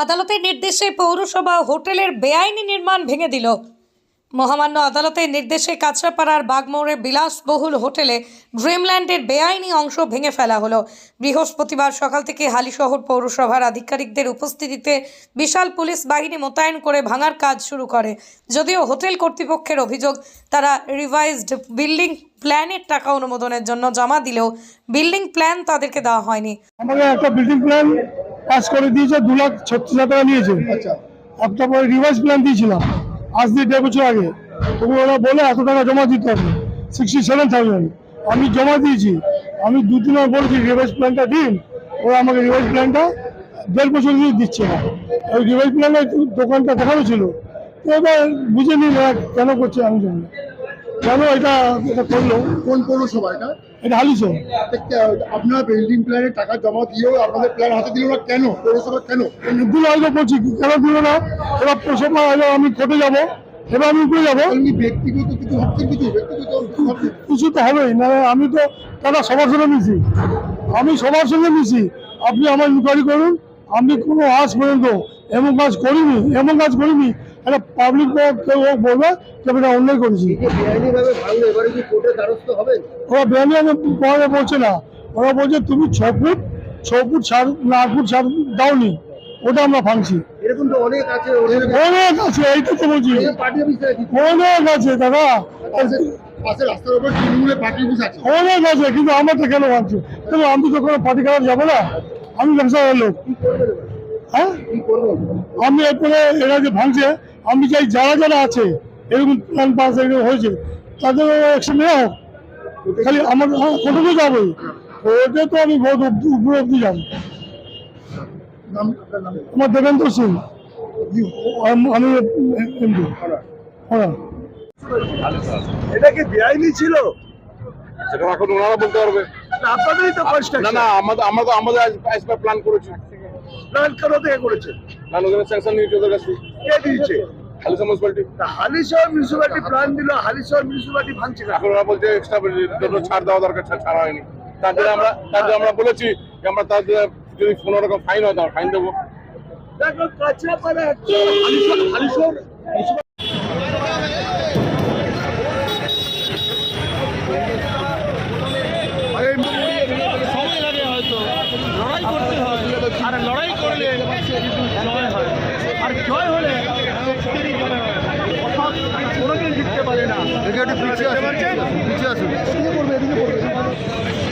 আদালতের নির্দেশে পৌরসভা হোটেলের বেআইনি নির্মাণ ভেঙে দিল। মহামান্য আদালতের নির্দেশে কাঁচরাপাড়ার বাগমোড়ে বিলাসবহুল হোটেলে ড্রিমল্যান্ডের বেআইনি অংশ ভেঙে ফেলা হলো। বৃহস্পতিবার সকাল থেকে হালিশহর পৌরসভার আধিকারিকদের উপস্থিতিতে বিশাল পুলিশ বাহিনী মোতায়েন করে ভাঙার কাজ শুরু করে। যদিও হোটেল কর্তৃপক্ষের অভিযোগ, তারা রিভাইজড বিল্ডিং প্ল্যানের টাকা অনুমোদনের জন্য জমা দিলেও বিল্ডিং প্ল্যান তাদেরকে দেওয়া হয়নি। পাস করে দিয়েছে দু লাখ ছত্রিশ হাজার টাকা নিয়েছে। আচ্ছা। একটা পরে রিভাইস প্ল্যান দিয়েছিলাম। আজ দিয়ে দেড় বছর আগে। তবু ওরা বলে এত টাকা জমা দিতে হবে। সিক্সটি সেভেন থাউজেন্ড আমি জমা দিয়েছি। আমি দু তিনবার বলেছি রিভাইস প্ল্যানটা দিন। ওরা আমাকে রিভাইস প্ল্যানটা দেড় বছর দিয়ে দিচ্ছে না। ওই রিভাইস প্ল্যানে দোকানটা দেখানো ছিল। তো এবার বুঝে নিন কেন করছে আমি জানি। কেন এটা এটা করল? কোন পৌরসভা এটা? এটা হালিছে আপনার বিল্ডিং প্ল্যানের টাকা জমা দিয়েও আপনাদের প্ল্যান হাতে দিল না কেন? পৌরসভা কেন? দিল হয়তো বলছি কেন দিল না? এবার প্রসব হলো আমি কোর্টে যাব। এবার আমি উপরে যাব। ব্যক্তিগত কিছু হচ্ছে কিছু? কিছু তো হবেই না আমি তো তারা সবার সঙ্গে মিশি? আমি সবার সঙ্গে মিশি। আপনি আমার ইনকোয়ারি করুন আমি কোনো আজ পর্যন্ত এমন কাজ করিনি এমন কাজ করিনি একটা পাবলিক কেউ বলবে যে আমি অন্যায় করেছি। ওরা বেআইনি আমি পরে বলছে না। ওরা বলছে তুমি ছ ফুট ছ ফুট সার না ফুট সার দাওনি ওটা আমরা ভাঙছি। এরকম তো অনেক আছে অনেক আছে। এইটা তো বলছি। অনেক আছে দাদা। অনেক আছে কিন্তু আমারটা কেন ভাঙছে? কিন্তু আমি তো কোনো পার্টি কালার যাব না। আমি ব্যবসায়ের লোক? হ্যাঁ? আমি এরপরে এরা যে ভাঙছে আমি চাই যারা যারা আছে এরকম প্ল্যান পাস এরকম হয়েছে তাদের অ্যাকশন নেওয়া হোক। খালি আমার কোর্টে তো যাবোই কোর্টে তো আমি বহুত উপরে অব্দি যাব। নাম আপনার নাম? আমার দেবেন্দ্র সিং। আমি এমপি হ্যাঁ এটা কি বেআইনি ছিল? সেটা এখন ওনারা বলতে পারবে। আপনাদেরই তো না কনস্ট্রাকশন না আমাদের আমরা তো আমাদের প্ল্যান করেছি। প্ল্যান থেকে করেছে ওখানে স্যাংশন নিয়েছে ওদের কাছে। কে দিয়েছে? Halisha municipality Halisahar municipality plan দিল হালিশহর মিউনিসিপালিটি ভাঙছে এখন ওরা বলছে এক্সট্রা ছাড় দেওয়া দরকার ছাড় ছাড়া হয়নি। তার জন্য আমরা তার জন্য আমরা বলেছি যে আমরা তার জন্য যদি কোনো রকম ফাইন হয় তাহলে ফাইন দেবো। দেখো কাঁচরাপাড়া হালিশহর হালিশহর সময় লাগে হয়তো। লড়াই করতে হয়। আর লড়াই করলে জয় হয়। আর জয় হলে শক্তিরই জয় হয়। অর্থাৎ কোনোদিন জিততে পারে না। এদিকে একটু পিছিয়ে আসুন পিছিয়ে আসুন। এদিকে পড়বে এদিকে পড়বে?